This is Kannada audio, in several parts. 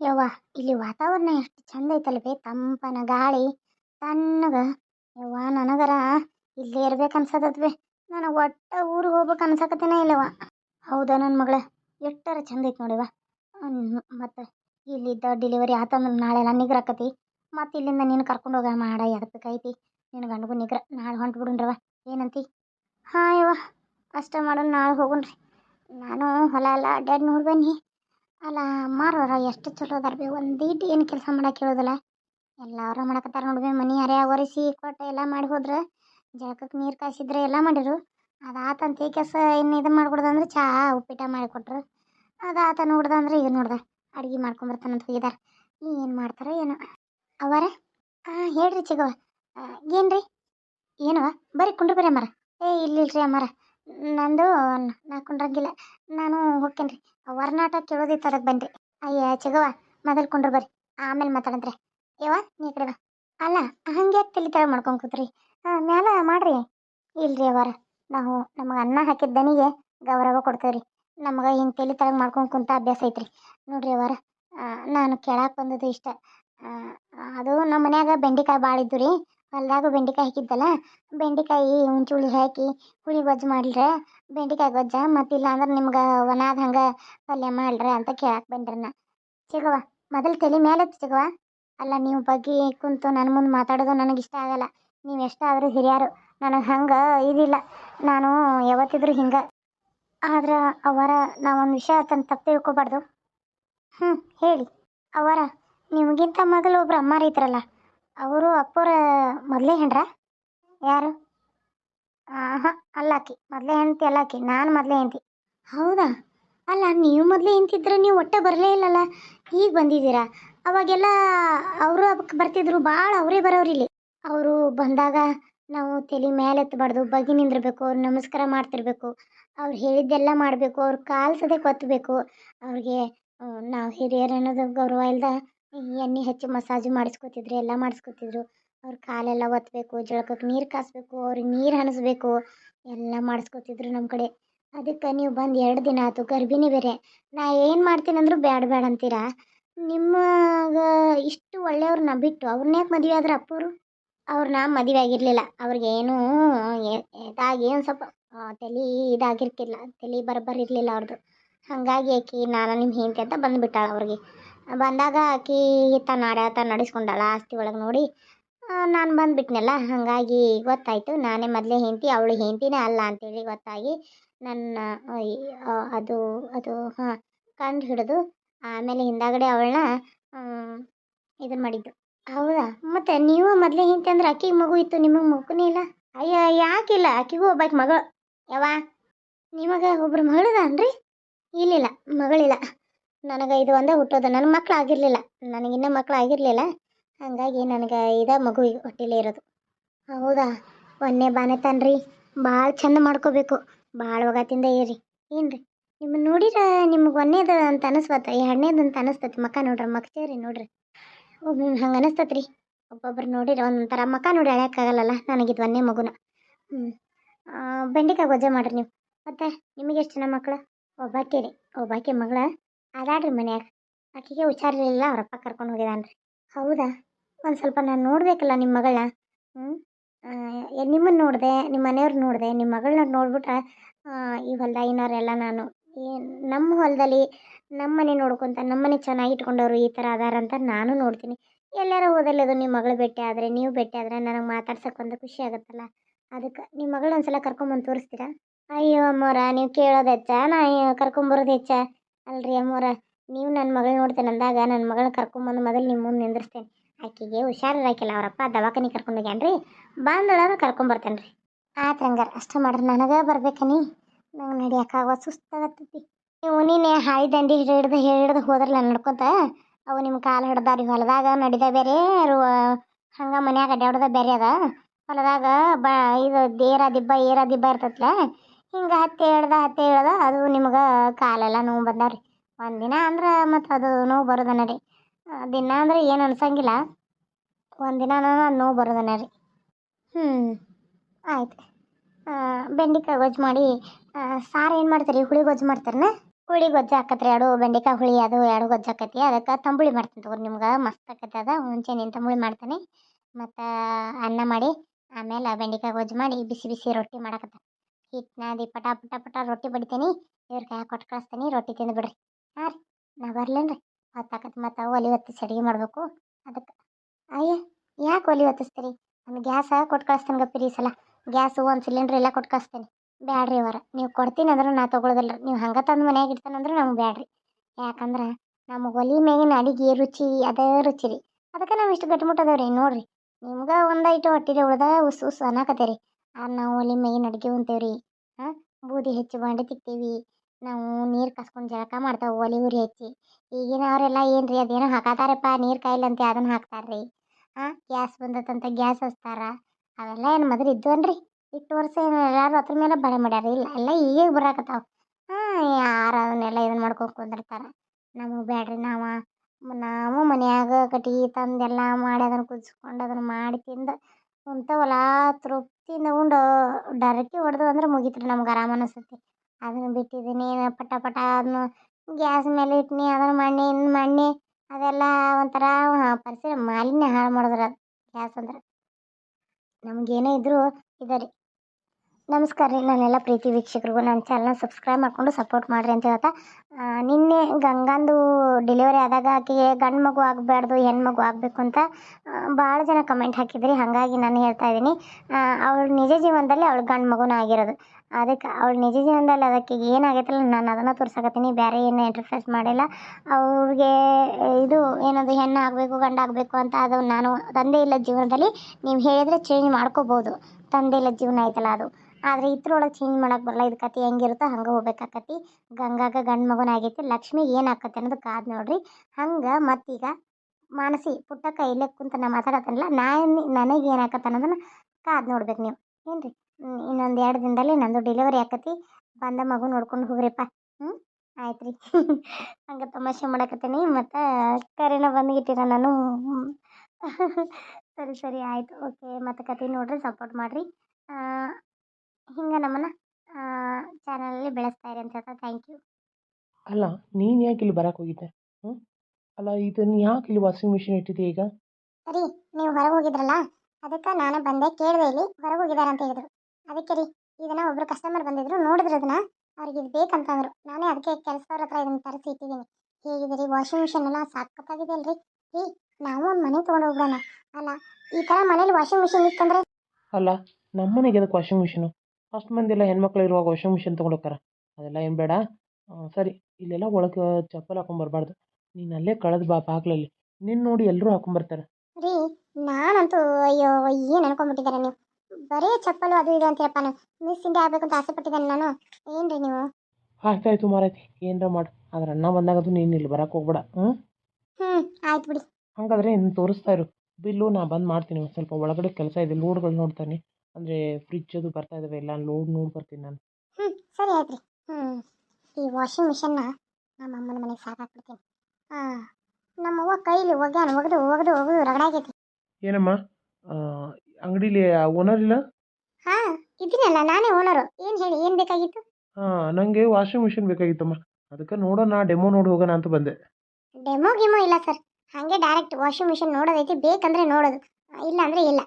ಯವ್ವ, ಇಲ್ಲಿ ವಾತಾವರಣ ಎಷ್ಟು ಚಂದ ಐತಲ್ವೇ, ತಂಪನ ಗಾಳಿ, ತಣ್ಣಗ. ಯವ್ವ, ನನಗರ ಇಲ್ಲೇ ಇರ್ಬೇಕು ಅನ್ಸತ್ತದ್ವಿ. ನನಗೆ ಒಟ್ಟ ಊರಿಗೆ ಹೋಗ್ಬೇಕು ಅನ್ಸಕತ್ತೇನ ಇಲ್ಲವ ಹೌದಾ ನನ್ನ ಮಗಳ, ಎಷ್ಟರ ಚಂದ ಐತೆ ನೋಡಿವ ಮತ್ತು ಇಲ್ಲಿದ್ದ ಡೆಲಿವರಿ ಆತಂದ್ರೆ ನಾಳೆಲ್ಲ ನಿಗ್ರಾಕತಿ ಮತ್ತು ಇಲ್ಲಿಂದ ನೀನು ಕರ್ಕೊಂಡು ಹೋಗ, ಮಾಡ ಎದಕ್ಕೈತಿ ನಿನ್ನ ಗಂಡಗೂ ನಿಗ್ರ, ನಾಳೆ ಹೊಂಟು ಬಿಡುನ್ರವ ಏನಂತಿ? ಹಾಂ ಯವ್ವ, ಅಷ್ಟ ಮಾಡೋಣ, ನಾಳೆ ಹೋಗುಣ್ರಿ ನಾನು ಹೊಲ ಎಲ್ಲ ಅಡ್ಡಾಡಿ ನೋಡಿ ಅಲ್ಲ ಮಾರೋರ, ಎಷ್ಟು ಚಲೋ ಅದಾರ ಬಿ. ಒಂದೀಟ್ ಏನು ಕೆಲಸ ಮಾಡಕ್ಕೆ ಹೇಳೋದಿಲ್ಲ. ಎಲ್ಲಾರು ಮಾಡಕತ್ತಾರ ನೋಡ್ಬೇ ಮನೆ ಅರೆ ಒರೆಸಿ ಕೊಟ್ಟು ಎಲ್ಲ ಮಾಡಿ ಹೋದ್ರೆ ಜಳಕಕ್ಕೆ ನೀರು ಕಾಯಿಸಿದ್ರೆ ಎಲ್ಲ ಮಾಡಿರು. ಅದಾತಂತ ಕೆಸ ಇನ್ನು ಇದು ಮಾಡ್ಕೊಡ್ದಂದ್ರೆ ಚಾ ಉಪ್ಪಿಟ ಮಾಡಿಕೊಟ್ರು ಅದಾತ ನೋಡ್ದಂದ್ರೆ ಇದು ನೋಡ್ದೆ. ಅಡ್ಗೆ ಮಾಡ್ಕೊಂಬರ್ತಾನಂತ ಹೋಗಿದಾರ. ಏನು ಮಾಡ್ತಾರೋ ಏನೋ. ಅವರ ಹಾಂ ಹೇಳ್ರಿ ಚಿಗವ ರೀ ಏನವ ಬರ್ರಿ ಕುಂಡ್ರಿ ಬರ್ರಿ ಅಮ್ಮಾರ. ಏ, ಇಲ್ಲಿಲ್ರಿ ಅಮ್ಮಾರ. ನಂದು ನಾ ಕುಂಡ್ರಂಗಿಲ್ಲ. ನಾನು ಹೋಗ್ತೇನೆ ರೀ ವರ್ನಾಟ ಕೇಳೋದಿತ್ತು ಅದಕ್ಕೆ ಬನ್ರಿ. ಅಯ್ಯ ಚಿಗವ ಮೊದಲು ಕುಂಡ್ರು ಬರ್ರಿ. ಆಮೇಲೆ ಮಾತಾಡಂತ್ರಿ. ಯವ ನೀ ಕಡೆ ಬಾ. ಅಲ್ಲ, ಹಂಗೆ ತಲೆ ತಳ ಮಾಡ್ಕೊಂಡು ಕೂತ್ರಿ? ಮ್ಯಾಲ ಮಾಡ್ರಿ. ಇಲ್ರಿ ಅವರ ನಾವು ನಮಗೆ ಅನ್ನ ಹಾಕಿದ ದನಿಗೆ ಗೌರವ ಕೊಡ್ತೇವ್ರಿ. ನಮಗೆ ಹಿಂಗೆ ತಲೆ ತರ ಮಾಡ್ಕೊಂಡು ಕುಂತ ಅಭ್ಯಾಸ ಐತ್ರಿ. ನೋಡ್ರಿ ಅವರ ನಾನು ಕೇಳಕ್ಕೆ ಬಂದದ್ದು ಇಷ್ಟ. ಅದು ನಮ್ಮ ಮನ್ಯಾಗ ಬೆಂಡೆಕಾಯಿ ಭಾಳ ಇದ್ದು ರೀ ಹೊಲ್ದಾಗ ಬೆಂಡೆಕಾಯಿ ಹಾಕಿದ್ದಲ್ಲ, ಬೆಂಡೆಕಾಯಿ ಹುಂಚುಳಿ ಹಾಕಿ ಹುಳಿ ಗೊಜ್ಜು ಮಾಡಿದ್ರೆ ಬೆಂಡೆಕಾಯಿ ಗೊಜ್ಜ ಮತ್ತಿಲ್ಲ ಅಂದ್ರೆ ನಿಮ್ಗೆ ಒಣಾದ ಹಂಗೆ ಪಲ್ಯ ಮಾಡ್ರೆ ಅಂತ ಕೇಳಕ್ಕೆ ಬಂದ್ರಿ ನಾ ಚಿಗವ ಮೊದಲು ತಲೆ ಮೇಲೆ ಚಿಗವ ಅಲ್ಲ ನೀವು ಬಗ್ಗೆ ಕುಂತು ನನ್ನ ಮುಂದೆ ಮಾತಾಡೋದು ನನಗೆ ಇಷ್ಟ ಆಗಲ್ಲ. ನೀವು ಎಷ್ಟಾದರೂ ಹಿರಿಯರು, ನನಗೆ ಹಂಗೆ ಇದಿಲ್ಲ. ನಾನು ಯಾವತ್ತಿದ್ರು ಹಿಂಗೆ. ಆದ್ರೆ ಅವರ ನಾ ಒಂದು ವಿಷಯ ತನ್ನ ತಪ್ಪು ತಿಳ್ಕೊಬಾರ್ದು. ಹ್ಞೂ ಹೇಳಿ. ಅವರ ನಿಮಗಿಂತ ಮೊದಲು ಒಬ್ರು ಅಮ್ಮಾರ ಇದ್ರಲ್ಲ ಅವರು ಅಪ್ಪರ ಮೊದಲೇ ಹೆಂಡ್ರಾ ಯಾರು? ಹಾಂ ಅಲ್ಲ ಆಕಿ ಮೊದಲೇ ಹೆಂಡ್ತಿ ಅಲ್ಲ ಆಕಿ ನಾನು ಮೊದಲೇ ಹೆಂಡ್ತಿ. ಹೌದಾ? ಅಲ್ಲ, ನೀವು ಮೊದಲೇ ಹೆಂಡ್ತಿದ್ರೆ ನೀವು ಒಟ್ಟೆ ಬರಲೇ ಇಲ್ಲಲ್ಲ? ಈಗ ಬಂದಿದ್ದೀರಾ? ಅವಾಗೆಲ್ಲ ಅವರು ಅದಕ್ಕೆ ಬರ್ತಿದ್ರು. ಭಾಳ ಅವರೇ ಬರೋರು ಇಲ್ಲಿ. ಅವರು ಬಂದಾಗ ನಾವು ತಲೆ ಮೇಲೆ ಎತ್ತಬಾರ್ದು ಬಗ್ಗಿ ನಿಂದಿರಬೇಕು. ಅವ್ರು ನಮಸ್ಕಾರ ಮಾಡ್ತಿರ್ಬೇಕು. ಅವ್ರು ಹೇಳಿದ್ದೆಲ್ಲ ಮಾಡಬೇಕು. ಅವ್ರ ಕಾಲು ಸದೆ ಕೊತ್ತಬೇಕು ಅವ್ರಿಗೆ ನಾವು ಹಿರಿಯರು ಅನ್ನೋದು ಗೌರವ ಇಲ್ದ ಎಣ್ಣೆ ಹಚ್ಚಿ ಮಸಾಜ್ ಮಾಡಿಸ್ಕೊತಿದ್ರು, ಎಲ್ಲ ಮಾಡಿಸ್ಕೊತಿದ್ರು. ಅವ್ರ ಕಾಲೆಲ್ಲ ಒತ್ತಬೇಕು ಜಳಕಕ್ಕೆ ನೀರು ಕಾಯಿಸ್ಬೇಕು ಅವ್ರಿಗೆ ನೀರು ಹಣಿಸ್ಬೇಕು, ಎಲ್ಲ ಮಾಡಿಸ್ಕೊತಿದ್ರು ನಮ್ಮ ಕಡೆ. ಅದಕ್ಕೆ ನೀವು ಬಂದು ಎರಡು ದಿನ ಆಯ್ತು ಗರ್ಭಿಣಿ ಬೇರೆ. ನಾ ಏನು ಮಾಡ್ತೀನಿ ಬೇಡ ಬ್ಯಾಡ ಬ್ಯಾಡ ಅಂತೀರಾ? ನಿಮ್ಮ ಇಷ್ಟು ಒಳ್ಳೆಯವ್ರನ್ನ ಬಿಟ್ಟು ಅವ್ರನ್ನ ಯಾಕೆ ಮದುವೆ ಆದ್ರೆ ಅಪ್ಪರು? ಅವ್ರನ್ನ ಮದುವೆ ಆಗಿರಲಿಲ್ಲ. ಅವ್ರಿಗೇನು ಇದಾಗಿ ಏನು ಸ್ವಲ್ಪ ತಲೆ ಇದಾಗಿರ್ತಿಲ್ಲ, ತಲೆ ಬರಬರ್ ಇರಲಿಲ್ಲ ಅವ್ರದ್ದು ಹಾಗಾಗಿ ಆಕಿ, ನಾನು ನಿಮ್ಮ ಹೆಂಡತಿ ಅಂತ ಬಂದುಬಿಟ್ಟಾಳ ಅವ್ರಿಗೆ. ಬಂದಾಗ ಆಕಿ ತನ್ನ ಆಡಾಟ ನಡೆಸ್ಕೊಂಡಾಳ ಆಸ್ತಿ ಒಳಗೆ ನೋಡಿ. ನಾನು ಬಂದುಬಿಟ್ನಲ್ಲ, ಹಾಗಾಗಿ ಗೊತ್ತಾಯಿತು. ನಾನೇ ಮೊದಲೇ ಹೆಂಡತಿ, ಅವಳು ಹೆಂಡತಿನೇ ಅಲ್ಲ ಅಂತೇಳಿ ಗೊತ್ತಾಗಿ ನನ್ನ ಅದು ಅದು, ಹಾಂ, ಕಂಡು ಹಿಡಿದು ಆಮೇಲೆ ಹಿಂದಾಗಡೆ ಅವಳನ್ನ ಇದನ್ನು ಮಾಡಿದ್ದು. ಹೌದಾ? ಮತ್ತೆ ನೀವು ಮೊದಲೇ ಹೆಂಡತಿ ಅಂದ್ರೆ ಆಕಿಗೆ ಮಗು ಇತ್ತು, ನಿಮಗೆ ಮಗುನೇ ಇಲ್ಲ? ಅಯ್ಯ, ಯಾಕಿಲ್ಲ? ಆಕಿಗೂ ಒಬ್ಬಾಕಿ ಮಗಳು. ಯಾವ ನಿಮಗೆ ಒಬ್ರು ಮಗಳದನ್ರಿ? ಇಲ್ಲಿಲ್ಲ, ಮಗಳಿಲ್ಲ. ನನಗೆ ಇದು ಒಂದೇ ಹುಟ್ಟೋದು. ನನ್ನ ಮಕ್ಳು ಆಗಿರಲಿಲ್ಲ. ನನಗಿನ್ನೂ ಮಕ್ಳು ಆಗಿರಲಿಲ್ಲ. ಹಾಗಾಗಿ ನನಗೆ ಇದ ಮಗು ಹೊಟ್ಟೆಲೇ ಇರೋದು. ಹೌದಾ? ಒಂದೇ ಬಾನೆ ತನ್ರಿ. ಭಾಳ ಚಂದ ಮಾಡ್ಕೋಬೇಕು. ಭಾಳ ಒಗಾತಿಂದ ಇರಿ. ಏನು ರೀ ನಿಮ್ಮ ನೋಡಿರ ನಿಮ್ಗೆ ಒಂದೇದ ಅಂತ ಅನಿಸ್ಬತ್ತ ಎರಡನೇದು ಅಂತ ಅನಿಸ್ತತಿ ಮಕ್ಕ ನೋಡ್ರಿ ಮಕ್ಚೇರಿ ನೋಡ್ರಿ. ಹಂಗೆ ಅನಿಸ್ತತ್ರಿ. ಒಬ್ಬೊಬ್ರು ನೋಡಿರ ಒಂಥರ ಮಕ್ಕ ನೋಡಿ ಅಳ್ಯಕ್ಕಾಗಲ್ಲಲ್ಲ ನನಗಿದು ಒಂದೇ ಮಗುನ. ಹ್ಞೂ ಬೆಂಡೆಕಾಯಿ ಗೊಜ್ಜೆ ಮಾಡ್ರಿ ನೀವು. ಮತ್ತೆ ನಿಮಗೆ ಎಷ್ಟು ಜನ ಮಕ್ಕಳು ಒಬ್ಬಾಕೆ ರೀ ಒಬ್ಬಾಕೆ ಮಗಳ. ಅದಾಡ್ರಿ ಮನ್ಯಾಗ. ಆಕೆಗೆ ಹುಷಾರಿರಲಿಲ್ಲ ಅವರಪ್ಪ ಕರ್ಕೊಂಡು ಹೋಗಿದಾನ್ರಿ. ಹೌದಾ? ಒಂದು ಸ್ವಲ್ಪ ನಾನು ನೋಡಬೇಕಲ್ಲ ನಿಮ್ಮ ಮಗಳನ್ನ. ಹ್ಞೂ ನಿಮ್ಮನ್ನು ನೋಡಿದೆ ನಿಮ್ಮ ಮನೆಯವ್ರು ನೋಡಿದೆ ನಿಮ್ಮ ಮಗಳನ್ನ ನೋಡ್ಬಿಟ್ರೆ ಈ ಹೊಲ್ದಾಗಿನವರೆಲ್ಲ ನಾನು ನಮ್ಮ ಹೊಲದಲ್ಲಿ ನಮ್ಮ ಮನೆ ನೋಡ್ಕೊಂತ ನಮ್ಮ ಮನೆ ಚೆನ್ನಾಗಿ ಇಟ್ಕೊಂಡವ್ರು ಈ ಥರ ಅದಾರಂತ ನಾನು ನೋಡ್ತೀನಿ. ಎಲ್ಲಾರ ಹೋದಲ್ಲಿ ಅದು ನಿಮ್ಮ ಮಗಳು ಭೇಟಿ ಆದರೆ, ನೀವು ಭೇಟಿ ಆದರೆ ನನಗೆ ಮಾತಾಡ್ಸಕ್ಕೆ ಒಂದು ಖುಷಿ ಆಗುತ್ತಲ್ಲ. ಅದಕ್ಕೆ ನಿಮ್ಮ ಸಲ ಒಂದ್ಸಲ ಕರ್ಕೊಂಬಂದು ತೋರಿಸ್ತೀರಾ? ಅಯ್ಯೋ ಅಮ್ಮೋರ, ನೀವು ಕೇಳೋದು ಹೆಚ್ಚ ನಾ ಕರ್ಕೊಂಬರೋದು ಹೆಚ್ಚ. ಅಲ್ರಿ ಅಮ್ಮೋರ, ನೀವು ನನ್ನ ಮಗಳು ನೋಡ್ತೇನೆ ಅಂದಾಗ ನನ್ನ ಮಗಳನ್ನ ಕರ್ಕೊಂಬಂದು ಮೊದಲು ನಿಮ್ಮ ಮುಂದೆ ನಿಂದಿರ್ಸ್ತೇನೆ. ಆಕೆಗೆ ಹುಷಾರಿರಾಕಿಲ್ಲ ಅವರಪ್ಪ ದವಾಖಾನೆ ಕರ್ಕೊಂಡು ಹೋಗ್ಯಾನ್ರಿ. ಬಂದಳಾಗ ಕರ್ಕೊಂಬರ್ತೇನೆ ರೀ ಆಯ್ತು ರಂಗಾರ, ಅಷ್ಟು ಮಾಡ್ರಿ, ನನಗೆ ಬರ್ಬೇಕನಿ. ನಂಗೆ ನಡಿಯೋಕ್ಕಾಗೋ ಸುಸ್ತಾಗತ್ತೈತಿ ನೀವು ನೀನೆ ಹಾಯಿ ದಂಡಿ ಹಿಡಿದು ಹಿಡಿದು ಹೋದ್ರಲ್ಲ ನಡ್ಕೊತ, ಅವು ನಿಮ್ಮ ಕಾಲು ಹಿಡ್ದಾರಿ ಹೊಲದಾಗ ನಡಿದ ಬೇರೆ ಹಂಗೆ ಮನ್ಯಾಗ ಅಡ್ಡಾಡೋದ ಬೇರೆ ಅದ. ಹೊಲದಾಗ ಬ, ಇದು, ದೇರ ದಿಬ್ಬ, ಏರ ದಿಬ್ಬ ಇರ್ತೈತ್ಲ ಹಿಂಗೆ ಹತ್ತಿ ಹೇಳ್ದ ಹತ್ತಿ ಹೇಳ್ದ ಅದು ನಿಮ್ಗೆ ಕಾಲೆಲ್ಲ ನೋವು ಬಂದಾವ್ರಿ. ಒಂದಿನ ಅಂದ್ರೆ ಮತ್ತು ಅದು ನೋವು ಬರೋದನ ರೀ. ದಿನ ಅಂದ್ರೆ ಏನು ಅನ್ಸಂಗಿಲ್ಲ. ಒಂದಿನ ನೋವು ಬರೋದನ ರೀ. ಹ್ಞೂ ಆಯ್ತು. ಬೆಂಡೆಕಾಯಿ ಗೊಜ್ಜು ಮಾಡಿ ಸಾರು ಏನು ಮಾಡ್ತೀರಿ? ಹುಳಿ ಗೊಜ್ಜು ಮಾಡ್ತಾರನ? ಹುಳಿ ಗೊಜ್ಜು ಹಾಕತ್ರಿ ಎರಡು. ಬೆಂಡೆಕಾಯಿ ಹುಳಿ, ಅದು ಎರಡು ಗೊಜ್ಜು ಹಾಕತಿ ಅದಕ್ಕೆ ತಂಬುಳಿ ಮಾಡ್ತೀನಿ ತಗೋರಿ ನಿಮ್ಗೆ. ಮಸ್ತ್ ಆಕತ್ತದ ಅದ. ಮುಂಚೆ ನೀನು ತಂಬುಳಿ ಮಾಡ್ತೀನಿ. ಮತ್ತು ಅನ್ನ ಮಾಡಿ, ಆಮೇಲೆ ಬೆಂಡೆಕಾಯಿ ಗೊಜ್ಜು ಮಾಡಿ ಬಿಸಿ ಬಿಸಿ ರೊಟ್ಟಿ ಮಾಡಕತ್ತ. ಹಿಟ್ಟು ನಾದಿ ಪಟ ಪಟ ಪಟ ರೊಟ್ಟಿ ಬಡಿತೀನಿ. ಇವ್ರ ಕೈ ಕೊಟ್ಟು ಕಳಿಸ್ತೀನಿ, ರೊಟ್ಟಿ ತಿಂದು ಬಿಡ್ರಿ. ಹಾಂ ರೀ ನಾ ಬರ್ಲೇನ್ರಿ ಹೊತ್ತಾಕತ್ ಮತ್ತು ಒಲಿ ಹೊತ್ತಿಸಿ ಅಡುಗೆ ಮಾಡಬೇಕು. ಅದಕ್ಕೆ ಅಯ್ಯ, ಯಾಕೆ ಒಲಿ ಹೊತ್ತಿಸ್ತೀರಿ? ನಾನು ಗ್ಯಾಸ ಕೊಟ್ಟು ಕಳಿಸ್ತೀನಿ ಗಪ್ಪಿರಿ ಈ ಸಲ. ಗ್ಯಾಸು ಒಂದು ಸಿಲಿಂಡ್ರ್ ಎಲ್ಲ ಕೊಟ್ಟು ಕಳಿಸ್ತೀನಿ. ಬ್ಯಾಡ್ರಿ ಅವರ ನೀವು ಕೊಡ್ತೀನಿ ಅಂದ್ರೆ ನಾ ತೊಗೊಳೋದಿಲ್ಲ ನೀವು ಹಂಗೆ ತಂದು ಮನ್ಯಾಗ ಇಡ್ತಾನಂದ್ರೆ ನಮ್ಗೆ ಬ್ಯಾಡ್ರಿ. ಯಾಕಂದ್ರೆ ನಮಗೆ ಒಲಿ ಮ್ಯಾಗಿನ ಅಡಿಗೆ ರುಚಿ ಅದೇ ರುಚಿ ರೀ. ಅದಕ್ಕೆ ನಾವು ಇಷ್ಟು ಗಟ್ಟಿಮುಟ್ಟು ಅದಾವ ರೀ. ನೋಡಿರಿ, ನಿಮ್ಗೆ ಒಂದು ಐಟು ಹೊಟ್ಟಿರಿ ಉಳ್ದ ಉಸ್ ಉಸ್ ಅನ್ನಕತ್ತೀರಿ ನಾವು ಒಲೆ ಮ್ಯಾಗಿನ ಅಡುಗೆ ರೀ ಹಾಂ ಬೂದಿ ಹೆಚ್ಚು ಬಾಂಡೆ ತಿಕ್ತೀವಿ. ನಾವು ನೀರು ಕಾಸ್ಕೊಂಡು ಜಳಕ ಮಾಡ್ತಾವೆ ಒಲೆ ಉರಿ ಹಚ್ಚಿ. ಈಗಿನವರೆಲ್ಲ ಏನು ರೀ ಅದೇನೋ ಹಾಕತಾರಪ್ಪ, ನೀರು ಕಾಯಿಲ್ಲಂತೆ ಅದನ್ನು ಹಾಕ್ತಾರೆ ರೀ ಹಾಂ ಗ್ಯಾಸ್ ಬಂದತಂತ ಗ್ಯಾಸ್ ಹಚ್ತಾರ. ಅವೆಲ್ಲ ಏನು ಮೊದಲು ಇದ್ದವನ್ ರೀ ಇಟ್ಟು ವರ್ಷ ಏನು ಎಲ್ಲರೂ ಅದ್ರ ಮೇಲೆ ಬಳೆ ಮಾಡ್ಯಾರ ಇಲ್ಲ, ಎಲ್ಲ ಈಗ ಬರಾಕತ್ತಾವ. ಹಾಂ ಯಾರು ಅದನ್ನೆಲ್ಲ ಇದನ್ನು ಮಾಡ್ಕೊಂಡು ಕುಂದಿರ್ತಾರೆ. ನಮಗೆ ಬೇಡ್ರಿ ನಾವು. ನಾವು ಮನ್ಯಾಗ ಕಟ್ಗೆ ತಂದೆಲ್ಲ ಮಾಡಿ ಅದನ್ನು ಕುದಿಸ್ಕೊಂಡು ಅದನ್ನು ಮಾಡಿ ತಿಂದು ಉಣ್ತೇವಲ್ಲ ತೃಪ್ತಿಯಿಂದ ಉಂಡು. ಡರಕಿ ಹೊಡೆದು ಅಂದ್ರೆ ಮುಗೀತು ರೀ ನಮ್ಗೆ ಆರಾಮ ಅನಿಸ್ತೈತಿ. ಅದನ್ನು ಬಿಟ್ಟಿದ್ದೀನಿ, ಪಟ ಪಟ ಅದನ್ನು ಗ್ಯಾಸ್ ಮೇಲೆ ಇಟ್ನಿ ಅದನ್ನು ಮಾಡಿ ಇನ್ನು ಮಾಡಿ ಅದೆಲ್ಲ ಒಂಥರ ಪರಿಸರ ಮಾಲಿನ್ಯ ಹಾಳು ಮಾಡಿದ್ರೆ ಅದು ಗ್ಯಾಸ್ ಅಂದ್ರೆ. ನಮಗೇನೇ ಇದ್ದರೂ ಇದೆ ರೀ ನಮಸ್ಕಾರ ರೀ ನನ್ನೆಲ್ಲ ಪ್ರೀತಿ ವೀಕ್ಷಕರಿಗೂ. ನನ್ನ ಚಾನಲ್ನ ಸಬ್ಸ್ಕ್ರೈಬ್ ಮಾಡಿಕೊಂಡು ಸಪೋರ್ಟ್ ಮಾಡಿರಿ ಅಂತ ಹೇಳ್ತಾ. ನಿನ್ನೆ ಗಂಗಂದು ಡೆಲಿವರಿ ಆದಾಗ ಆಕೆಗೆ ಗಂಡು ಮಗು ಆಗಬಾರ್ದು ಹೆಣ್ಣು ಮಗು ಆಗಬೇಕು ಅಂತ ಭಾಳ ಜನ ಕಮೆಂಟ್ ಹಾಕಿದ್ರಿ. ಹಾಗಾಗಿ ನಾನು ಹೇಳ್ತಾ ಇದ್ದೀನಿ. ಅವಳು ನಿಜ ಜೀವನದಲ್ಲಿ ಅವಳು ಗಂಡು ಮಗುನ ಆಗಿರೋದು. ಅದಕ್ಕೆ ಅವಳು ನಿಜ ಜೀವನದಲ್ಲಿ ಅದಕ್ಕೆ ಏನಾಗೈತಲ್ಲ ನಾನು ಅದನ್ನು ತೋರ್ಸಕತ್ತೀನಿ. ಬೇರೆ ಏನು ಇಂಟರ್ಫೇಸ್ ಮಾಡಿಲ್ಲ. ಅವ್ರಿಗೆ ಇದು ಏನದು ಹೆಣ್ಣು ಆಗಬೇಕು, ಗಂಡು ಆಗಬೇಕು ಅಂತ ಅದು ನಾನು ತಂದೆ ಇಲ್ಲ ಜೀವನದಲ್ಲಿ ನೀವು ಹೇಳಿದರೆ ಚೇಂಜ್ ಮಾಡ್ಕೋಬೋದು. ತಂದೆ ಇಲ್ಲ ಜೀವನ ಐತಲ್ಲ ಅದು. ಆದರೆ ಇದ್ರೊಳಗೆ ಚೇಂಜ್ ಮಾಡೋಕೆ ಬರಲ್ಲ ಇದು ಕತೆ ಹೆಂಗಿರುತ್ತೋ ಹಂಗೆ ಹೋಗ್ಬೇಕಾಕತಿ. ಗಂಗಾಗ ಗಂಡು ಮಗುನ ಆಗೈತಿ ಲಕ್ಷ್ಮಿಗೆ ಏನು ಆಕತ್ತೆ ಅನ್ನೋದು ಕಾದು ನೋಡ್ರಿ. ಹಂಗೆ ಮತ್ತೀಗ ಮಾನಸಿ ಪುಟ್ಟಕ್ಕ ಇಲ್ಲೇ ಕುಂತ ನಾ ಮಾತಾಡತ್ತಲ್ಲ ನಾನು ನನಗೆ ಏನು ಆಕತ್ತೆ ಅನ್ನೋದನ್ನ ಕಾದು ನೋಡ್ಬೇಕು ನೀವು. ಏನು ರೀ ಇನ್ನೊಂದು ಎರಡು ದಿನದಲ್ಲಿ ನಂದು ಡೆಲಿವರಿ ಆಕತಿ. ಬಂದ ಮಗು ನೋಡ್ಕೊಂಡು ಹೋಗ್ರಿಪ್ಪ. ಹ್ಞೂ ಆಯ್ತು ರೀ ಹಂಗೆ ತಮಾಷೆ ಮಾಡಕತ್ತೀನಿ, ಮತ್ತು ಕರೆನ ಬಂದುಗಿಟ್ಟಿರ ನಾನು. ಸರಿ ಸರಿ, ಆಯಿತು. ಓಕೆ ಮತ್ತು ಕತೆ ನೋಡ್ರಿ ಸಪೋರ್ಟ್ ಮಾಡಿರಿ. ಹಿಂಗೆ ನಮ್ಮನ್ನು ಚಾನಲಲ್ಲಿ ಬೆಳೆಸ್ತಾ ಇರಿ ಅಂತ ಹೇಳ್ತಾ ಥ್ಯಾಂಕ್ ಯು ಅಲ್ಲ ನೀನು ಯಾಕೆ ಇಲ್ಲಿ ಬರಕ್ಕೆ ಹೋಗಿದ್ದೆ? ಹ್ಞೂ ಅಲ್ಲ ಇದನ್ನು ಯಾಕೆ ಇಲ್ಲಿ ವಾಷಿಂಗ್ ಮಿಷಿನ್ ಇಟ್ಟಿದ್ದೆ ಈಗ? ರೀ ನೀವು ಹೊರಗೆ ಹೋಗಿದ್ರಲ್ಲ ಅದಕ್ಕೆ ನಾನು ಬಂದೆ ಕೇಳಿದೆ ಇಲ್ಲಿ ಹೊರಗೆ ಹೋಗಿದ್ದಾರೆ ಅಂತ ಹೇಳಿದ್ರು. ಅದಕ್ಕೆ ರೀ ಇದನ್ನ ಒಬ್ರು ಕಸ್ಟಮರ್ ಬಂದಿದ್ರು ನೋಡಿದ್ರು ಅದನ್ನ ಅವ್ರಿಗೆ ಇದು ಬೇಕಂತಂದ್ರು ನಾನೇ ಅದಕ್ಕೆ ಕೆಲಸದವ್ರ ಹತ್ರ ಇದನ್ನ ತರಿಸಿ ಇಟ್ಟಿದ್ದೀನಿ. ಹೇಗಿದೆ ರೀ ವಾಷಿಂಗ್ ಮಿಷಿನ್ ಎಲ್ಲ ಸಾಕತ್ತಾಗಿದೆ ಅಲ್ರಿ? ರೀ ನಾವು ಒಂದು ಮನೆ ತೊಗೊಂಡು ಹೋಗೋಣ ಅಲ್ಲ ಈ ಥರ ಮನೇಲಿ ವಾಷಿಂಗ್ ಮಿಷಿನ್ ಇತ್ತಂದ್ರೆ? ಅಲ್ಲ ನಮ್ಮ ಮನೆಗೆ ಅದಕ್ಕೆ ವಾಷಿಂಗ್ ಮಿಷಿನು ಅಷ್ಟು ಮಂದಿ ಎಲ್ಲ ಹೆಣ್ಮಕ್ಳು ಇರುವಾಗ ವಾಷಿಂಗ್ ಮಿಷಿನ್ ತೊಗೊಂಡು ಅದೆಲ್ಲ ಏನು ಬೇಡ. ಸರಿ ಇಲ್ಲೆಲ್ಲ ಒಳಗೆ ಚಪ್ಪಲ್ ಹಾಕೊಂಡ್ ಬರಬಾರ್ದು. ನೀನು ಅಲ್ಲೇ ಕಳೆದು ಬಾ ಬಾಗ್ಲಲ್ಲಿ. ನಿನ್ನ ನೋಡಿ ಎಲ್ಲರೂ ಹಾಕೊಂಬರ್ತಾರೆ ರೀ ನಾನಂತೂ ಅಯ್ಯೋ ಏನು ಅನ್ಕೊಂಡ್ಬಿಟ್ಟಿದ್ದಾರೆ ನೀವು? ಬರೀ ಚಪ್ಪಲು ಅದು ಇದು ಅಂತ ನಾನು. ಮಿಸ್ ಇಂಡಿಯಾ ಆಗಬೇಕು ಅಂತ ಆಸೆ ಪಟ್ಟಿದ್ದೇನೆ ನಾನು. ಏನ್ರಿ ನೀವು? ಆಯ್ತಾಯ್ತು ಮಾರೈತಿ ಏನರ ಮಾಡು. ಆದ್ರೆ ಅಣ್ಣ ಬಂದಾಗದು ನೀನು ಇಲ್ಲಿ ಬರಕ್ಕೆ ಹೋಗ್ಬೇಡ ಹ್ಞೂ ಹ್ಞೂ ಆಯ್ತು ಬಿಡಿ. ಹಾಗಾದ್ರೆ ಇನ್ನು ತೋರಿಸ್ತಾ ಇರು. ಬಿಲ್ಲು ನಾ ಬಂದು ಮಾಡ್ತೀನಿ ಒಂದು ಸ್ವಲ್ಪ ಒಳಗಡೆ ಕೆಲಸ ಇದೆ ಲೋಡ್ಗಳು ನೋಡ್ತಾನೆ ಅಂದರೆ ಫ್ರಿಜ್ ಅದು ಬರ್ತಾ ಇದಾವೆ ಎಲ್ಲ ನೋಡಿ ನೋಡಿ ಬರ್ತೀನಿ ನಾನು. ಹ್ಞೂ ಸರಿ ಆಯ್ತು ರೀ ಹ್ಞೂ ಈ ವಾಷಿಂಗ್ ಮಿಷನ್ನ ನಮ್ಮ ಅಮ್ಮನ ಮನೆಗೆ ಸಾಕಾಕ್ಬಿಡ್ತೀನಿ. ಹಾಂ ನಮ್ಮವ್ವ ಕೈಲಿ ಒಗ್ಯಾನ ಒಗೆದು ಒಗೆದು ಒಗೆದು ರಗಡಾಗೈತಿ ಏನಮ್ಮ? ಅಂಗಡೀಲಿ ಓನರ್ ಇಲ್ಲ? ಹಾಂ ಇದ್ದೀನಲ್ಲ ನಾನೇ ಓನರು ಏನು ಹೇಳಿ ಏನು ಬೇಕಾಗಿತ್ತು? ಹಾಂ ನನಗೆ ವಾಷಿಂಗ್ ಮಿಷಿನ್ ಬೇಕಾಗಿತ್ತಮ್ಮ. ಅದಕ್ಕೆ ನೋಡೋಣ ಡೆಮೋ ನೋಡಿ ಹೋಗೋಣ ಅಂತ ಬಂದೆ. ಡೆಮೋ ಗಿಮೋ ಇಲ್ಲ ಸರ್ ಹಾಗೆ ಡೈರೆಕ್ಟ್ ವಾಷಿಂಗ್ ಮಿಷಿನ್ ನೋಡೋದೈತಿ ಬೇಕಂದ್ರೆ ನೋಡೋದು. ಇಲ್ಲ ಅಂದರೆ ಇಲ್ಲ.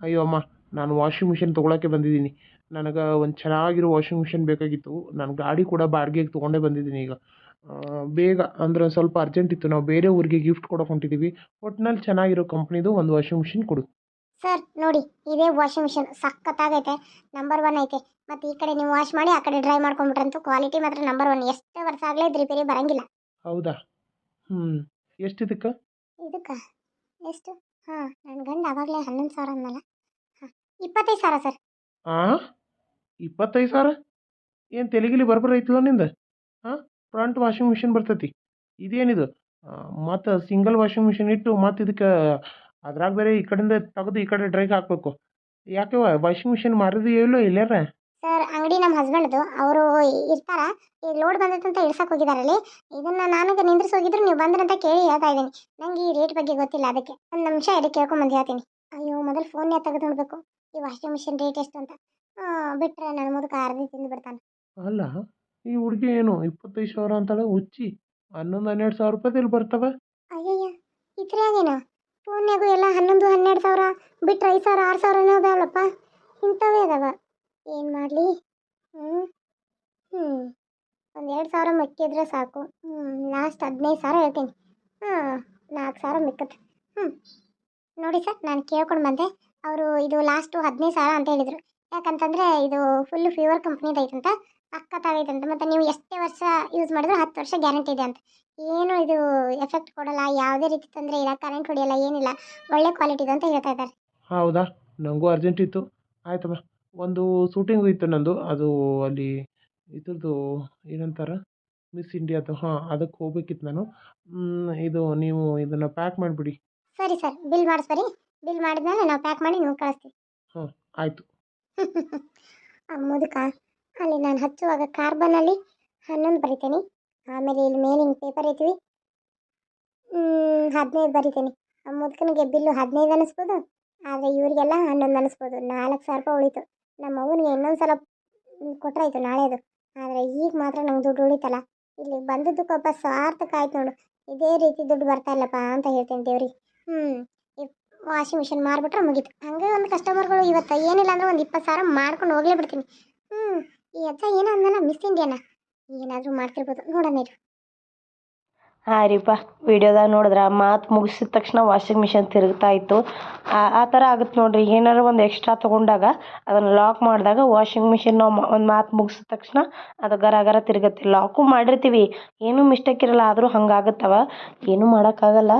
ಅಯ್ಯೋ ಅಮ್ಮ ನಾನು ವಾಷಿಂಗ್ ಮಿಷಿನ್ ತೊಗೊಳಕ್ಕೆ ಬಂದಿದ್ದೀನಿ. ನನಗೆ ಒಂದು ಚೆನ್ನಾಗಿರೋ ವಾಷಿಂಗ್ ಮಿಷಿನ್ ಬೇಕಾಗಿತ್ತು. ನಾನು ಗಾಡಿ ಕೂಡ ಬಾಡಿಗೆಗೆ ತೊಗೊಂಡೇ ಬಂದಿದ್ದೀನಿ ಈಗ. ಬೇಗ ಅಂದರೆ ಸ್ವಲ್ಪ ಅರ್ಜೆಂಟ್ ಇತ್ತು. ನಾವು ಬೇರೆ ಊರಿಗೆ ಗಿಫ್ಟ್ ಕೊಡೋಕೆ ಹೊಂಟಿದ್ದೀವಿ ಒಟ್ನಲ್ಲಿ ಚೆನ್ನಾಗಿರೋ ಕಂಪ್ನಿದು ಒಂದು ವಾಷಿಂಗ್ ಮಿಷಿನ್ ಕೊಡು. ಸರ್ ನೋಡಿ ಇದೇ ವಾಷಿಂಗ್ ಮಿಷಿನ್ ಸಖತ್ತಾಗೈತೆ ನಂಬರ್ ಒನ್ ಐತೆ. ಮತ್ತು ಈ ಕಡೆ ನೀವು ವಾಶ್ ಮಾಡಿ ಆ ಕಡೆ ಡ್ರೈ ಮಾಡ್ಕೊಂಬಿಟ್ರಂತೂ ಕ್ವಾಲಿಟಿ ಮಾತ್ರ ನಂಬರ್ ಒನ್ ಎಷ್ಟೇ ವರ್ಷ ಆಗಲೇ ಇದು ರಿಪೇರಿ ಬರಂಗಿಲ್ಲ. ಹೌದಾ? ಹ್ಞೂ ಎಷ್ಟು ಇದಕ್ಕೆ? ಇದಕ್ಕೆ? ಎಷ್ಟು? ಹಾಂ ನನ್ನ ಗಂಡ ಆವಾಗಲೇ ಹನ್ನೊಂದು ಸಾವಿರ ಅಂದಲ್ಲ ಇಪ್ಪತ್ತೈದು ಸಾವಿರ ಸರ್. ಹಾಂ ಇಪ್ಪತ್ತೈದು ಸಾವಿರ? ಏನು ತೆಲಿಗಿಲಿ ಬರ್ಬರ್ ಐತಿಲ್ಲ ನಿಂದ? ಹಾಂ ಫ್ರಂಟ್ ವಾಷಿಂಗ್ ಮಿಷಿನ್ ಬರ್ತೈತಿ. ಇದೇನಿದು? ಮತ್ತು ಸಿಂಗಲ್ ವಾಷಿಂಗ್ ಮಿಷಿನ್ ಇಟ್ಟು ಮತ್ತು ಇದಕ್ಕೆ ಅದ್ರಾಗ ಬೇರೆ ಈ ಕಡೆಯಿಂದ ತೆಗೆದು ಈ ಕಡೆ ಡ್ರೈಗೆ ಹಾಕ್ಬೇಕು. ಯಾಕೆ ವಾಷಿಂಗ್ ಮಿಷಿನ್ ಮಾರಿದ್ದು ಇಲ್ಲೋ ಇಲ್ಲಾರ ಸರ್ ಅಂಗಡಿ ನಮ್ಮ ಹಸ್ಬೆಂಡ್ದು ಅವರು ಇರ್ತಾರ. ಈಗ ಲೋಡ್ ಬಂದೈತೆ ಅಂತ ಇಳ್ಸಕ್ಕೆ ಹೋಗಿದಾರಲ್ಲಿ. ಇದನ್ನ ನಾನು ನಿಂದ್ರಿಸಿ ಹೋಗಿದ್ರು ನೀವು ಬಂದ್ರಂತ ಕೇಳಿ ಹೇಳ್ತಾ ಇದ್ದೀನಿ. ನಂಗೆ ಈ ರೇಟ್ ಬಗ್ಗೆ ಗೊತ್ತಿಲ್ಲ ಅದಕ್ಕೆ ಒಂದು ನಿಮಿಷ ಇದಕ್ಕೆ ಕೇಳ್ಕೊಂಬಂದು ಹೇಳ್ತೀನಿ. ಅಯ್ಯೋ ಮೊದಲು ಫೋನ್ನೇ ತೆಗೆದು ನೋಡಬೇಕು. ಈ ವಾಷಿಂಗ್ ಮಿಷಿನ್ ರೇಟ್ ಎಷ್ಟು ಅಂತ. ಬಿಟ್ಟರೆ ಬಿಟ್ರೆ ನನ್ನ ಮುದುಕ ಅರ್ಧಿ ತಿಂದು ಬಿಡ್ತಾನೆ. ಅಲ್ಲ ಈ ಹುಡುಗಿ ಏನು ಇಪ್ಪತ್ತೈದು ಸಾವಿರ ಅಂತಾಳೆ ಹುಚ್ಚಿ? ಹನ್ನೊಂದು ಹನ್ನೆರಡು ಸಾವಿರ ರೂಪಾಯಿದಲ್ಲಿ ಬರ್ತವೆ? ಅಯ್ಯಯ್ಯ ಇದ್ರಾಗೇನು? ಫೋನ್ಯಾಗೂ ಎಲ್ಲ ಹನ್ನೊಂದು ಹನ್ನೆರಡು ಸಾವಿರ ಬಿಟ್ಟರೆ ಐದು ಸಾವಿರ ಆರು ಸಾವಿರನೇ ಅದಾವಲ್ಲಪ್ಪ ಇಂಥವೇ ಅದಾವ. ಏನು ಮಾಡಲಿ? ಹ್ಞೂ ಹ್ಞೂ ಒಂದು ಎರಡು ಸಾವಿರ ಮಿಕ್ಕಿದ್ರೆ ಸಾಕು. ಹ್ಞೂ ಲಾಸ್ಟ್ ಹದಿನೈದು ಸಾವಿರ ಹೇಳ್ತೀನಿ. ಹಾಂ ನಾಲ್ಕು ಸಾವಿರ ಮಿಕ್ಕತ್ತೆ. ಹ್ಞೂ ನೋಡಿ ಸರ್, ನಾನು ಕೇಳ್ಕೊಂಡು ಬಂದೆ. ಅವರು ಇದು ಲಾಸ್ಟು ಹದಿನೈದು ಸಾವಿರ ಅಂತ ಹೇಳಿದರು. ಯಾಕಂತಂದರೆ ಇದು ಫುಲ್ಲು ಫೀವರ್ ಕಂಪ್ನಿದು ಐತಂತ ಅಂತ ಮತ್ತು ನೀವು ಎಷ್ಟೇ ವರ್ಷ ಯೂಸ್ ಮಾಡಿದ್ರು ಹತ್ತು ವರ್ಷ ಗ್ಯಾರಂಟಿ ಇದೆ ಅಂತ. ಏನು ಇದು ಎಫೆಕ್ಟ್ ಕೊಡಲ್ಲ, ಯಾವುದೇ ರೀತಿ ತೊಂದರೆ ಇಲ್ಲ ಕರೆಂಟ್ ಹೊಡಿಯಲ್ಲ, ಏನಿಲ್ಲ. ಒಳ್ಳೆ ಇದೆ ಅಂತ ಹೇಳ್ತಾ ಇದ್ದಾರೆ. ಹೌದಾ? ನನಗೂ ಅರ್ಜೆಂಟ್ ಇತ್ತು. ಆಯ್ತಮ್ಮ ಒಂದು ಶೂಟಿಂಗ್ ಇತ್ತು ನಂದು. ಅದು ಅಲ್ಲಿ ಇದ್ರದ್ದು ಏನಂತಾರೆ? ಮಿಸ್ ಇಂಡಿಯಾದು ಹಾಂ, ಅದಕ್ಕೆ ಹೋಗ್ಬೇಕಿತ್ತು ನಾನು. ಇದು ನೀವು ಇದನ್ನು ಪ್ಯಾಕ್ ಮಾಡಿಬಿಡಿ. ಸರಿ ಸರ್. ಬಿಲ್ ಮಾಡಿಸ್ಬರಿ ಬಿಲ್ ಮಾಡಿದ್ಮೇಲೆ ನಾವು ಪ್ಯಾಕ್ ಮಾಡಿ ನಿಮ್ಗೆ ಕಳಿಸ್ತೀವಿ. ಹ್ಞೂ ಆಯಿತು. ಆ ಮುದುಕ ಅಲ್ಲಿ ನಾನು ಹಚ್ಚುವಾಗ ಕಾರ್ಬನಲ್ಲಿ ಹನ್ನೊಂದು ಬರಿತೀನಿ. ಆಮೇಲೆ ಇಲ್ಲಿ ಮೇಲಿನ ಪೇಪರ್ ಐತಿವಿ. ಹದಿನೈದು ಬರಿತೀನಿ. ಆ ಮುದುಕನಿಗೆ ಬಿಲ್ಲು ಹದಿನೈದು ಅನ್ನಿಸ್ಬೋದು. ಆದರೆ ಇವರಿಗೆಲ್ಲ ಹನ್ನೊಂದು ಅನ್ನಿಸ್ಬೋದು. ನಾಲ್ಕು ಸಾವಿರ ರೂಪಾಯಿ ಉಳಿತು. ನಮ್ಮ ಅವ್ವನಿಗೆ ಇನ್ನೊಂದು ಸಲ ಕೊಟ್ಟರಾಯ್ತು ನಾಳೆದು. ಆದರೆ ಈಗ ಮಾತ್ರ ನಂಗೆ ದುಡ್ಡು ಉಳಿತಲ್ಲ. ಇಲ್ಲಿ ಬಂದದ್ದಕ್ಕೊಬ್ಬ ಸಾರ್ಥಕ ಆಯ್ತು ನೋಡು. ಇದೇ ರೀತಿ ದುಡ್ಡು ಬರ್ತಾ ಇಲ್ಲಪ್ಪ ಅಂತ ಹೇಳ್ತೀನಿ ದೇವ್ರಿಗೆ. ಹ್ಞೂ ವಾಷಿಂಗ್ ಮಿಷಿನ್ ಮಾರ್ಬಿಟ್ರೆ ಮುಗೀತು. ಹಂಗೆ ಒಂದು ಕಸ್ಟಮರ್ಗಳು ಇವತ್ತು ಏನಿಲ್ಲ ಅಂದ್ರೆ ಒಂದು ಇಪ್ಪತ್ತು ಸಾವಿರ ಮಾಡ್ಕೊಂಡು ಹೋಗ್ಲೇ ಬಿಡ್ತೀನಿ. ಹ್ಞೂ ಈ ಅಜ್ಜ ಏನೋ ಮಿಸ್ ಇಂಡಿಯಾನ ಏನಾದರೂ ಮಾಡ್ತಿರ್ಬೋದು. ನೋಡೋಣ ಇರು. ಹಾಂ ರೀಪ್ಪ ವಿಡಿಯೋದಾಗ ನೋಡಿದ್ರೆ ಮಾತು ಮುಗಿಸಿದ ತಕ್ಷಣ ವಾಷಿಂಗ್ ಮಿಷಿನ್ ತಿರುಗ್ತಾ ಇತ್ತು. ಆ ಥರ ಆಗುತ್ತೆ ನೋಡಿರಿ. ಏನಾರು ಒಂದು ಎಕ್ಸ್ಟ್ರಾ ತೊಗೊಂಡಾಗ ಅದನ್ನು ಲಾಕ್ ಮಾಡಿದಾಗ ವಾಷಿಂಗ್ ಮಿಷಿನ್ ನಾವು ಒಂದು ಮಾತು ಮುಗಿಸಿದ ತಕ್ಷಣ ಅದು ಗರ ಗರ ತಿರುಗುತ್ತೆ. ಲಾಕು ಮಾಡಿರ್ತೀವಿ. ಏನೂ ಮಿಸ್ಟೇಕ್ ಇರಲ್ಲ, ಆದರೂ ಹಂಗಾಗುತ್ತವ. ಏನೂ ಮಾಡೋಕ್ಕಾಗಲ್ಲ.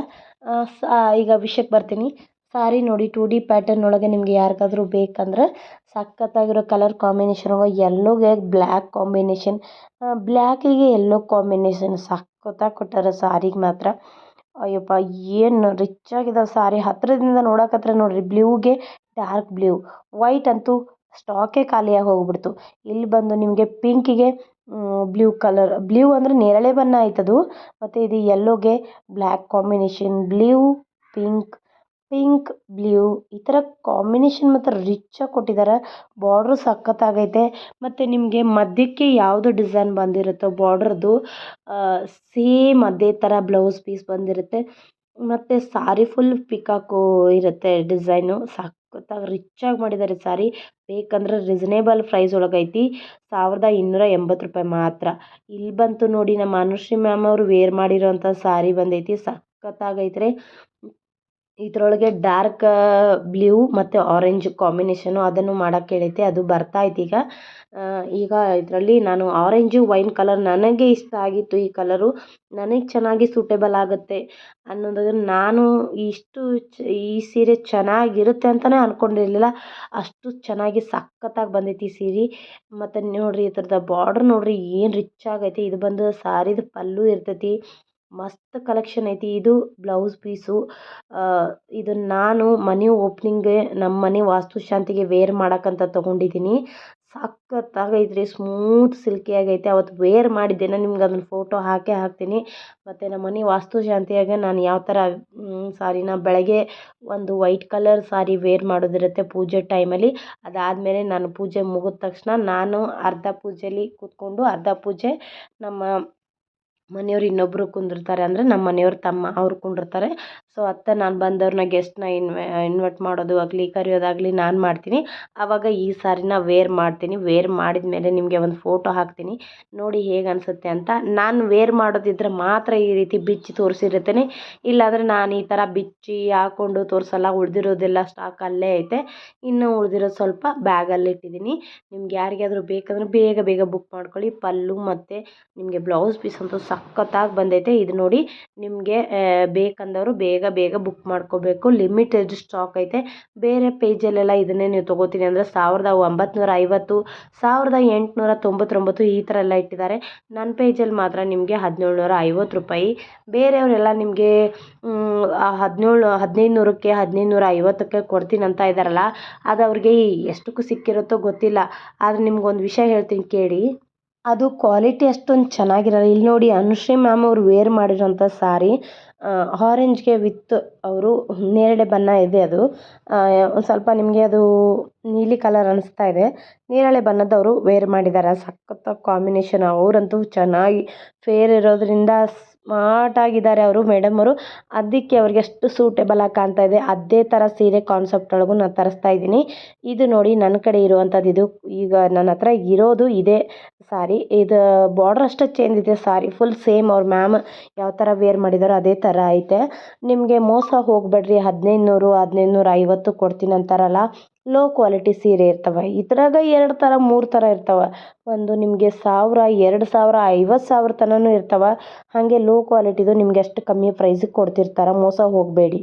ಈಗ ವಿಷಯಕ್ಕೆ ಬರ್ತೀನಿ. ಸಾರಿ ನೋಡಿ ಟು ಡಿ ಪ್ಯಾಟರ್ನ್ ಒಳಗೆ ನಿಮಗೆ ಯಾರಿಗಾದ್ರೂ ಬೇಕಂದ್ರೆ ಸಖತ್ತಾಗಿರೋ ಕಲರ್ ಕಾಂಬಿನೇಷನ್ ಯೆಲ್ಲೋಗೆ ಬ್ಲ್ಯಾಕ್ ಕಾಂಬಿನೇಷನ್ ಬ್ಲ್ಯಾಕಿಗೆ ಎಲ್ಲೋ ಕಾಂಬಿನೇಷನ್ ಸಖತ್ತಾಗಿ ಕೊಟ್ಟಾರ ಸಾರಿಗೆ ಮಾತ್ರ. ಅಯ್ಯಪ್ಪ, ಏನು ರಿಚ್ ಆಗಿದಾವೆ ಸಾರಿ. ಹತ್ತಿರದಿಂದ ನೋಡಕತ್ರ ನೋಡ್ರಿ ಬ್ಲೂಗೆ ಡಾರ್ಕ್ ಬ್ಲೂ ವೈಟ್ ಅಂತೂ ಸ್ಟಾಕೇ ಖಾಲಿಯಾಗಿ ಹೋಗ್ಬಿಡ್ತು. ಇಲ್ಲಿ ಬಂದು ನಿಮಗೆ ಪಿಂಕಿಗೆ ಬ್ಲೂ ಕಲರ್ ಬ್ಲೂ ಅಂದರೆ ನೇರಳೆ ಬಣ್ಣ ಆಯ್ತದು. ಮತ್ತು ಇದು ಯೆಲ್ಲೋಗೆ black combination blue pink pink blue ಈ ಥರ ಕಾಂಬಿನೇಷನ್ ಮಾತ್ರ ರಿಚ್ಚಾಗಿ ಕೊಟ್ಟಿದ್ದಾರೆ ಬಾರ್ಡ್ರು ಸಖತ್ತಾಗೈತೆ. ಮತ್ತು ನಿಮಗೆ ಮಧ್ಯಕ್ಕೆ ಯಾವುದು ಡಿಸೈನ್ ಬಂದಿರುತ್ತೋ ಬಾರ್ಡ್ರದ್ದು ಸೇಮ್ ಅದೇ ಥರ ಬ್ಲೌಸ್ ಪೀಸ್ ಬಂದಿರುತ್ತೆ. ಮತ್ತು ಸಾರಿ ಫುಲ್ ಪಿಕಾಕು ಇರುತ್ತೆ ಡಿಸೈನು ಸಖತ್ತಾಗಿ ರಿಚ್ಚಾಗಿ ಮಾಡಿದ್ದಾರೆ ಸಾರಿ. ಬೇಕಂದ್ರೆ ರೀಸನೇಬಲ್ ಪ್ರೈಸ್ ಒಳಗೈತಿ. ಸಾವಿರದ ಇನ್ನೂರ ಎಂಬತ್ತು ರೂಪಾಯಿ ಮಾತ್ರ. ಇಲ್ಲಿ ಬಂತು ನೋಡಿ ನಮ್ಮ ಅನುಶ್ರೀ ಮ್ಯಾಮ್ ಅವರು ವೇರ್ ಮಾಡಿರೋಂಥ ಸಾರಿ ಬಂದೈತಿ. ಸಖತ್ತಾಗೈತ್ರಿ. ಇದರೊಳಗೆ ಡಾರ್ಕ್ ಬ್ಲೂ ಮತ್ತು ಆರೆಂಜ್ ಕಾಂಬಿನೇಷನು ಅದನ್ನು ಮಾಡಕ್ಕೆ ಹೇಳೈತೆ, ಅದು ಬರ್ತಾ ಐತೆ ಈಗ. ಈಗ ಇದರಲ್ಲಿ ನಾನು ಆರೆಂಜು ವೈನ್ ಕಲರ್ ನನಗೆ ಇಷ್ಟ ಆಗಿತ್ತು ಈ ಕಲರು ನನಗೆ ಚೆನ್ನಾಗಿ ಸೂಟೇಬಲ್ ಆಗುತ್ತೆ ಅನ್ನೋದನ್ನು ನಾನು ಇಷ್ಟು ಚ, ಈ ಸೀರೆ ಚೆನ್ನಾಗಿರುತ್ತೆ ಅಂತಲೇ ಅಂದ್ಕೊಂಡಿರ್ಲಿಲ್ಲ ಅಷ್ಟು ಚೆನ್ನಾಗಿ ಸಖತ್ತಾಗಿ ಬಂದೈತಿ ಈ ಸೀರೆ. ಮತ್ತು ನೋಡಿರಿ ಇದ್ರದ್ದು ಬಾರ್ಡ್ರ್ ನೋಡಿರಿ ಏನು ರಿಚ್ ಆಗೈತಿ. ಇದು ಬಂದು ಸಾರಿದು ಪಲ್ಲು ಇರ್ತೈತಿ. ಮಸ್ತ್ ಕಲೆಕ್ಷನ್ ಐತಿ. ಇದು ಬ್ಲೌಸ್ ಪೀಸು ಇದನ್ನು ನಾನು ಮನೆ ಓಪ್ನಿಂಗ್ಗೆ ನಮ್ಮ ಮನೆ ವಾಸ್ತುಶಾಂತಿಗೆ ವೇರ್ ಮಾಡೋಕ್ಕಂತ ತೊಗೊಂಡಿದ್ದೀನಿ ಸಖತ್ತಾಗೈತೆ ರೀ ಸ್ಮೂತ್ ಸಿಲ್ಕಿ ಆಗೈತೆ. ಅವತ್ತು ವೇರ್ ಮಾಡಿದ್ದೆ. ನಾನು ನಿಮ್ಗೆ ಅದನ್ನ ಫೋಟೋ ಹಾಕೇ ಹಾಕ್ತೀನಿ. ಮತ್ತು ನಮ್ಮ ಮನೆ ವಾಸ್ತುಶಾಂತಿಯಾಗೆ ನಾನು ಯಾವ ಥರ ಸಾರಿನ ಬೆಳಗ್ಗೆ ಒಂದು ವೈಟ್ ಕಲರ್ ಸಾರಿ ವೇರ್ ಮಾಡೋದಿರುತ್ತೆ ಪೂಜೆ ಟೈಮಲ್ಲಿ ಅದಾದಮೇಲೆ ನಾನು ಪೂಜೆ ಮುಗಿದ ತಕ್ಷಣ ನಾನು ಅರ್ಧ ಪೂಜೆಲಿ ಕೂತ್ಕೊಂಡು ಅರ್ಧ ಪೂಜೆ ನಮ್ಮ ಮನೆಯವ್ರು ಇನ್ನೊಬ್ಬರು ಕುಂದಿರ್ತಾರೆ ಅಂದರೆ ನಮ್ಮ ಮನೆಯವ್ರ ತಮ್ಮ ಅವ್ರು ಕುಂಡಿರ್ತಾರೆ. ಸೊ ಅತ್ತ ನಾನು ಬಂದವ್ರನ್ನ ಗೆಸ್ಟ್ನ ಇನ್ವೆ ಇನ್ವೈಟ್ ಮಾಡೋದು ಆಗಲಿ, ಕರೆಯೋದಾಗಲಿ ನಾನು ಮಾಡ್ತೀನಿ. ಆವಾಗ ಈ ಸಾರಿನ ವೇರ್ ಮಾಡ್ತೀನಿ. ವೇರ್ ಮಾಡಿದ ಮೇಲೆ ನಿಮಗೆ ಒಂದು ಫೋಟೋ ಹಾಕ್ತೀನಿ. ನೋಡಿ ಹೇಗೆ ಅನಿಸುತ್ತೆ ಅಂತ. ನಾನು ವೇರ್ ಮಾಡೋದಿದ್ರೆ ಮಾತ್ರ ಈ ರೀತಿ ಬಿಚ್ಚಿ ತೋರಿಸಿರುತ್ತೇನೆ. ಇಲ್ಲಾಂದರೆ ನಾನು ಈ ಥರ ಬಿಚ್ಚಿ ಹಾಕ್ಕೊಂಡು ತೋರಿಸಲ್ಲ, ಉಳಿದಿರೋದೆಲ್ಲ ಸ್ಟಾಕ್ ಅಲ್ಲೇ ಐತೆ. ಇನ್ನು ಉಳಿದಿರೋದು ಸ್ವಲ್ಪ ಬ್ಯಾಗಲ್ಲಿ ಇಟ್ಟಿದ್ದೀನಿ. ನಿಮ್ಗೆ ಯಾರಿಗಾದರೂ ಬೇಕಂದ್ರೆ ಬೇಗ ಬೇಗ ಬುಕ್ ಮಾಡ್ಕೊಳ್ಳಿ. ಪಲ್ಲು ಮತ್ತು ನಿಮಗೆ ಬ್ಲೌಸ್ ಪೀಸ್ ಅಂತೂ ಸಖತ್ತಾಗಿ ಬಂದೈತೆ. ಇದು ನೋಡಿ ನಿಮಗೆ ಬೇಕಂದವರು ಬೇಗ ಬೇಗ ಬುಕ್ ಮಾಡ್ಕೋಬೇಕು. ಲಿಮಿಟೆಡ್ ಸ್ಟಾಕ್ ಐತೆ. ಬೇರೆ ಪೇಜಲ್ಲೆಲ್ಲ ಇದನ್ನೇ ನೀವು ತೊಗೋತೀನಿ ಅಂದರೆ ಸಾವಿರದ ಒಂಬತ್ನೂರ ಐವತ್ತು, ಸಾವಿರದ ಎಂಟುನೂರ ತೊಂಬತ್ತೊಂಬತ್ತು ಈ ಥರ ಎಲ್ಲ ಇಟ್ಟಿದ್ದಾರೆ. ನನ್ನ ಪೇಜಲ್ಲಿ ಮಾತ್ರ ನಿಮಗೆ ಹದಿನೇಳು ನೂರ ಐವತ್ತು ರೂಪಾಯಿ. ಬೇರೆಯವರೆಲ್ಲ ನಿಮಗೆ ಹದಿನೇಳು ಹದಿನೈದು ನೂರಕ್ಕೆ ಹದಿನೈದು ನೂರ ಐವತ್ತಕ್ಕೆ ಕೊಡ್ತೀನಿ ಅಂತ ಇದ್ದಾರಲ್ಲ, ಅದು ಅವ್ರಿಗೆ ಎಷ್ಟಕ್ಕೂ ಸಿಕ್ಕಿರುತ್ತೋ ಗೊತ್ತಿಲ್ಲ. ಆದರೆ ನಿಮ್ಗೊಂದು ವಿಷಯ ಹೇಳ್ತೀನಿ ಕೇಳಿ. ಅದು ಕ್ವಾಲಿಟಿ ಅಷ್ಟೊಂದು ಚೆನ್ನಾಗಿರಲ್ಲ. ಇಲ್ಲಿ ನೋಡಿ ಅನುಶ್ರೀ ಮ್ಯಾಮ್ ಅವ್ರು ವೇರ್ ಮಾಡಿರೋಂಥ ಸಾರಿ ಆರೆಂಜ್ಗೆ ವಿತ್ ಅವರು ನೇರಳೆ ಬಣ್ಣ ಇದೆ ಅದು. ಒಂದು ಸ್ವಲ್ಪ ನಿಮಗೆ ಅದು ನೀಲಿ ಕಲರ್ ಅನ್ನಿಸ್ತಾ ಇದೆ. ನೇರಳೆ ಬಣ್ಣದವರು ವೇರ್ ಮಾಡಿದ್ದಾರೆ ಸಖತ್ತಾಗಿ ಕಾಂಬಿನೇಷನ್ ಅವರಂತೂ ಚೆನ್ನಾಗಿ ಫೇರ್ ಇರೋದ್ರಿಂದ ಸ್ಮಾರ್ಟ್ ಆಗಿದ್ದಾರೆ ಅವರು, ಮೇಡಮ್ ಅವರು. ಅದಕ್ಕೆ ಅವ್ರಿಗೆ ಎಷ್ಟು ಸೂಟೇಬಲ್ ಆಗಿ ಕಾಣ್ತಾ ಇದೆ, ಅದೇ ಥರ ಸೀರೆ ಕಾನ್ಸೆಪ್ಟ್ ಒಳಗೂ ನಾನು ತರಿಸ್ತಾ ಇದ್ದೀನಿ. ಇದು ನೋಡಿ ನನ್ನ ಕಡೆ ಇರುವಂಥದ್ದು ಇದು. ಈಗ ನನ್ನ ಹತ್ರ ಇರೋದು ಇದೇ ಸಾರಿ ಇದು ಬಾರ್ಡ್ರ್ ಅಷ್ಟೇ ಚೇಂಜ್ ಇದೆ ಸಾರಿ ಫುಲ್ ಸೇಮ್ ಅವ್ರ ಮ್ಯಾಮ್ ಯಾವ ಥರ ವೇರ್ ಮಾಡಿದಾರೋ ಅದೇ ಥರ ಐತೆ. ನಿಮಗೆ ಮೋಸ ಹೋಗಬೇಡ್ರಿ ಹದಿನೈದು ನೂರು ಹದಿನೈದು ನೂರ ಐವತ್ತು ಕೊಡ್ತೀನಿ ಅಂತಾರಲ್ಲ ಲೋ ಕ್ವಾಲಿಟಿ ಸೀರೆ ಇರ್ತವೆ. ಇದ್ರಾಗ ಎರಡು ಥರ ಮೂರು ಥರ ಇರ್ತವೆ. ಒಂದು ನಿಮಗೆ ಸಾವಿರ, ಎರಡು ಸಾವಿರ ಐವತ್ತು ಸಾವಿರ ತನಕನೂ ಇರ್ತವೆ. ಹಾಗೆ ಲೋ ಕ್ವಾಲಿಟಿದು ನಿಮ್ಗೆ ಅಷ್ಟು ಕಮ್ಮಿ ಪ್ರೈಸಿಗೆ ಕೊಡ್ತಿರ್ತಾರೆ. ಮೋಸ ಹೋಗಬೇಡಿ.